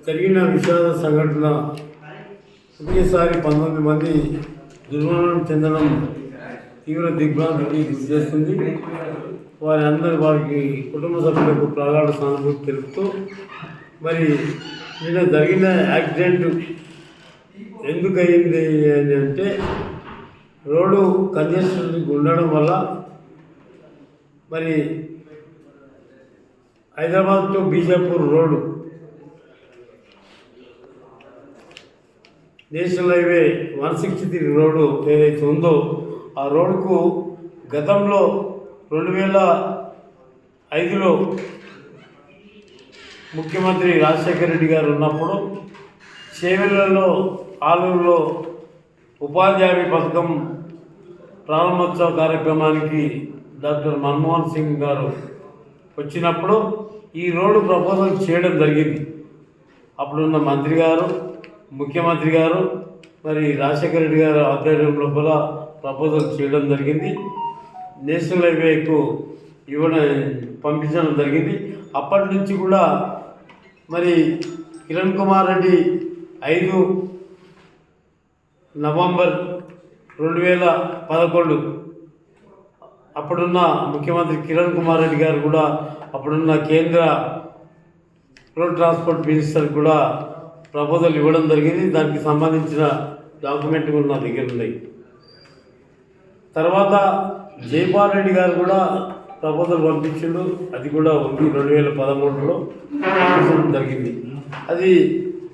జరిగిన విషాద సంఘటన ఒకేసారి పంతొమ్మిది మంది దుర్మరణం చెందడం తీవ్ర దిగ్భ్రాంతికి చేస్తుంది వారి అందరి వారికి కుటుంబ సభ్యులకు ప్రగాఢ సానుభూతి తెలుపుతూ మరి నిన్న జరిగిన యాక్సిడెంట్ ఎందుకు అయింది అని అంటే రోడ్డు కంజెషన్ ఉండడం వల్ల మరి Hyderabad to Bijapur road national highway one sixty three road ఏదైతే ఉందో ఆ రోడ్డుకు గతంలో రెండు వేల ఐదులో ముఖ్యమంత్రి రాజశేఖర రెడ్డి గారు ఉన్నప్పుడు చేవెళ్ళలో ఆలూరులో ఉపాధి హామీ పథకం ప్రారంభోత్సవ కార్యక్రమానికి డాక్టర్ మన్మోహన్ సింగ్ గారు వచ్చినప్పుడు ఈ రోడ్డు ప్రపోజల్ చేయడం జరిగింది. అప్పుడున్న మంత్రి గారు ముఖ్యమంత్రి గారు మరి రాజశేఖర రెడ్డి గారు ఆధ్వర్యం లోపల ప్రపోజల్ చేయడం జరిగింది. నేషనల్ హైవేకు ఇవ్వడం పంపించడం జరిగింది. అప్పటి నుంచి కూడా మరి కిరణ్ కుమార్ రెడ్డి ఐదు నవంబర్ రెండు వేల పదకొండు అప్పుడున్న ముఖ్యమంత్రి కిరణ్ కుమార్ రెడ్డి గారు కూడా అప్పుడున్న కేంద్ర రోడ్ ట్రాన్స్పోర్ట్ మినిస్టర్ కూడా ప్రపోజల్ ఇవ్వడం జరిగింది. దానికి సంబంధించిన డాక్యుమెంట్ కూడా నా దగ్గర ఉన్నాయి తర్వాత జైపాల్ రెడ్డి గారు కూడా ప్రపోజల్ పంపించిండు. అది కూడా ఉంది రెండు వేల పదమూడులో పంపించడం జరిగింది. అది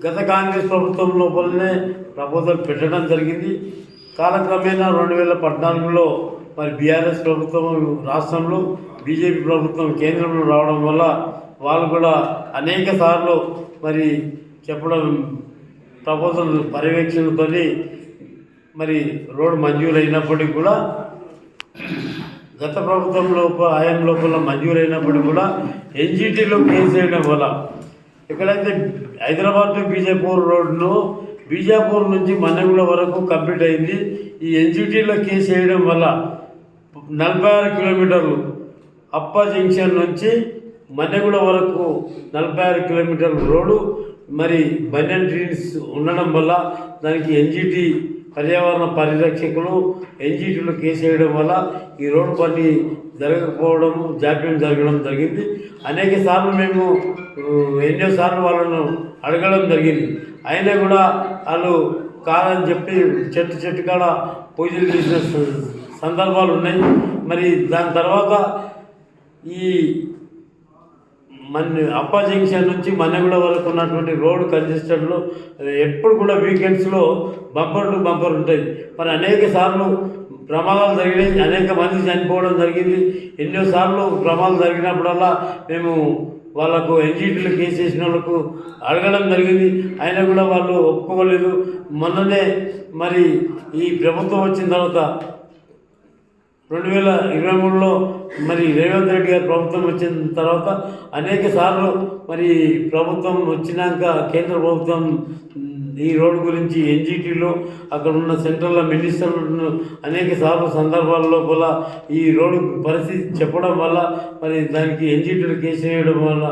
గత కాంగ్రెస్ ప్రభుత్వం లోపలనే ప్రపోజల్ పెట్టడం జరిగింది. కాలక్రమేణా రెండు వేల పద్నాలుగులో మరి బీఆర్ఎస్ ప్రభుత్వం రాష్ట్రంలో బీజేపీ ప్రభుత్వం కేంద్రంలో రావడం వల్ల వాళ్ళు కూడా అనేక సార్లు మరి చెప్పడం ప్రపోజల్ పర్యవేక్షణతోని మరి రోడ్డు మంజూరు అయినప్పటికీ కూడా గత ప్రభుత్వం లోపల ఆయన లోపల మంజూరు అయినప్పటికీ కూడా ఎన్జిటీలో కేసు వేయడం వల్ల ఎక్కడైతే హైదరాబాద్ టు బీజాపూర్ రోడ్ను బీజాపూర్ నుంచి మన్నెగూడ వరకు కంప్లీట్ అయింది. ఈ ఎన్జిటీలో కేసు వేయడం వల్ల నలభై ఆరు కిలోమీటర్లు అప్ప జంక్షన్ నుంచి మన్నెగూడ వరకు నలభై ఆరు కిలోమీటర్ల రోడ్డు మరి బన్యన్ ట్రీస్ ఉండడం వల్ల దానికి ఎన్జిటి పర్యావరణ పరిరక్షకులు ఎన్జిటీలు కేసు వేయడం వల్ల ఈ రోడ్డు పని జరగకపోవడం జాప్యం జరగడం జరిగింది. అనేక సార్లు మేము ఎన్నోసార్లు ఎన్నో సార్లు వాళ్ళను అడగడం జరిగింది. అయినా కూడా వాళ్ళు కాదని చెప్పి చెట్టు చెట్టు కాడ పూజలు చేసిన సందర్భాలు ఉన్నాయి. మరి దాని తర్వాత ఈ మన అప్పా జంక్షన్ నుంచి మన్నెగూడ వరకు ఉన్నటువంటి రోడ్ కంజెస్టెడ్లో ఎప్పుడు కూడా వీకెండ్స్లో బంపర్ టు బంపర్ ఉంటాయి. మరి అనేక సార్లు ప్రమాదాలు జరిగినాయి అనేక మంది చనిపోవడం జరిగింది. ఎన్నోసార్లు ప్రమాదాలు జరిగినప్పుడల్లా మేము వాళ్ళకు ఎన్జిటీలు కేసు చేసిన వాళ్ళకు అడగడం జరిగింది. అయినా కూడా వాళ్ళు ఒప్పుకోలేదు. మొన్ననే మరి ఈ ప్రభుత్వం వచ్చిన తర్వాత రెండు వేల ఇరవై మూడులో మరి రేవంత్ రెడ్డి గారి ప్రభుత్వం వచ్చిన తర్వాత అనేక సార్లు మరి ప్రభుత్వం వచ్చినాక కేంద్ర ప్రభుత్వం ఈ రోడ్డు గురించి ఎన్జిటీలో అక్కడ ఉన్న సెంట్రల్ మినిస్టర్లను అనేక సార్లు సందర్భాల్లో కూడా ఈ రోడ్డు పరిస్థితి చెప్పడం వల్ల మరి దానికి ఎన్జిటీలు కేసు వేయడం వల్ల